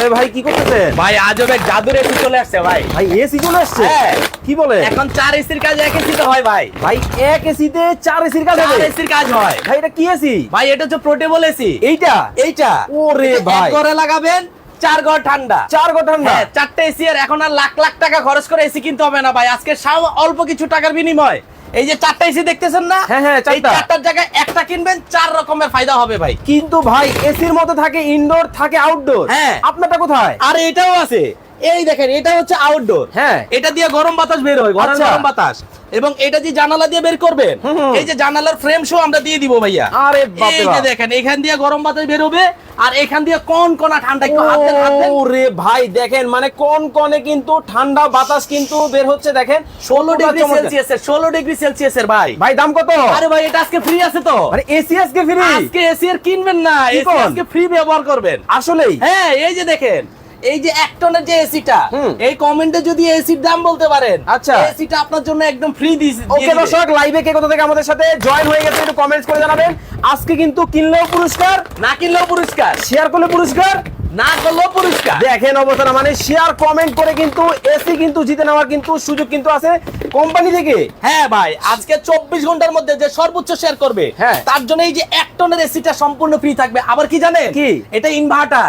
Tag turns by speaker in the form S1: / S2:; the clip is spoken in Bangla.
S1: আরে ভাই কি করতেছেন?
S2: ভাই আজব জাদুর এসি চলে আসছে ভাই।
S1: ভাই এসি চলে আসছে?
S2: হ্যাঁ।
S1: কি বলে?
S2: এখন চার এসির কাজ এক এসিতে হয় ভাই।
S1: ভাই এক এসিতে চার এসির কাজ হবে?
S2: এসির কাজ হয়।
S1: ভাই এটা কি এসি
S2: ভাই এটা হচ্ছে পোর্টেবল এসি
S1: এইটা?
S2: এইটা।
S1: ওরে ভাই।
S2: ঘরে লাগাবেন চার ঘর ঠান্ডা।
S1: চার ঘণ্টা ঠান্ডা?
S2: হ্যাঁ চারটে এসি আর এখন আর লাখ লাখ টাকা খরচ করে এসি কিনতে হবে না ভাই। আজকে সাম অল্প কিছু টাকার বিনিময়। এই যে চারটা এসি দেখতেছেন না?
S1: হ্যাঁ, হ্যাঁ।
S2: এই চারটার জায়গায় একটা কিনবেন চার রকমের ফায়দা হবে ভাই।
S1: কিন্তু ভাই এসির মতো থাকে ইনডোর থাকে আউটডোর
S2: হ্যাঁ।
S1: আপনারটা কোথায়?
S2: আর এটাও আছে। এই দেখেন এটা হচ্ছে আউটডোর
S1: হ্যাঁ।
S2: এটা দিয়ে গরম বাতাস বের হয় ঘরের
S1: আচ্ছা।
S2: গরম বাতাস। এবং এটা যে জানালা দিয়ে বের করবেন। এই যে জানালার ফ্রেম শো আমরা দিয়ে দিব ভাইয়া।
S1: আরে বাপরে
S2: এই যে দেখেন এখান দিয়ে গরম বাতাস বের হবে আর এখান দিয়ে কোন কোনা ঠান্ডা একটু হাত দেন হাত দেন।
S1: ওরে ভাই দেখেন মানে কোন কোনে কিন্তু ঠান্ডা বাতাস কিন্তু বের হচ্ছে দেখেন।
S2: ষোলো ডিগ্রি
S1: চমৎকার।
S2: সেলসিয়াসের ষোলো ডিগ্রি সেলসিয়াসের ভাই।
S1: ভাই দাম কত?
S2: আরে ভাই এটা আজকে ফ্রি আছে তো।
S1: মানে এসি আজকে ফ্রি
S2: আজকে এসি আর কিনবেন না এসি আজকে ফ্রি ব্যবহার করবেন।
S1: আসলেই?
S2: হ্যাঁ এই যে দেখেন এই যে এক টনের যে এসিটা এই কমেন্টে যদি এসির দাম বলতে পারেন
S1: আচ্ছা।
S2: এসিটা আপনার জন্য একদম ফ্রি দিয়েছি।
S1: ওকে দর্শক লাইভে কে কোথা থেকে আমাদের সাথে জয়েন হয়ে গেছে একটু কমেন্টস করে জানাবেন। আজকে কিন্তু কিনলেও পুরস্কার
S2: না কিনলেও পুরস্কার।
S1: শেয়ার করলে পুরস্কার
S2: না করলেও পুরস্কার।
S1: দেখেন অবস্থা মানে শেয়ার কমেন্ট করে কিন্তু এসি কিন্তু জিতে নেওয়ার কিন্তু সুযোগ কিন্তু আছে কোম্পানি থেকে।
S2: হ্যাঁ ভাই আজকে চব্বিশ ঘণ্টার মধ্যে যে সর্বোচ্চ শেয়ার করবে
S1: হ্যাঁ।
S2: তার জন্য এই যে এক টনের এসিটা সম্পূর্ণ ফ্রি থাকবে। আবার কি জানেন?
S1: কি?
S2: এটা ইনভার্টার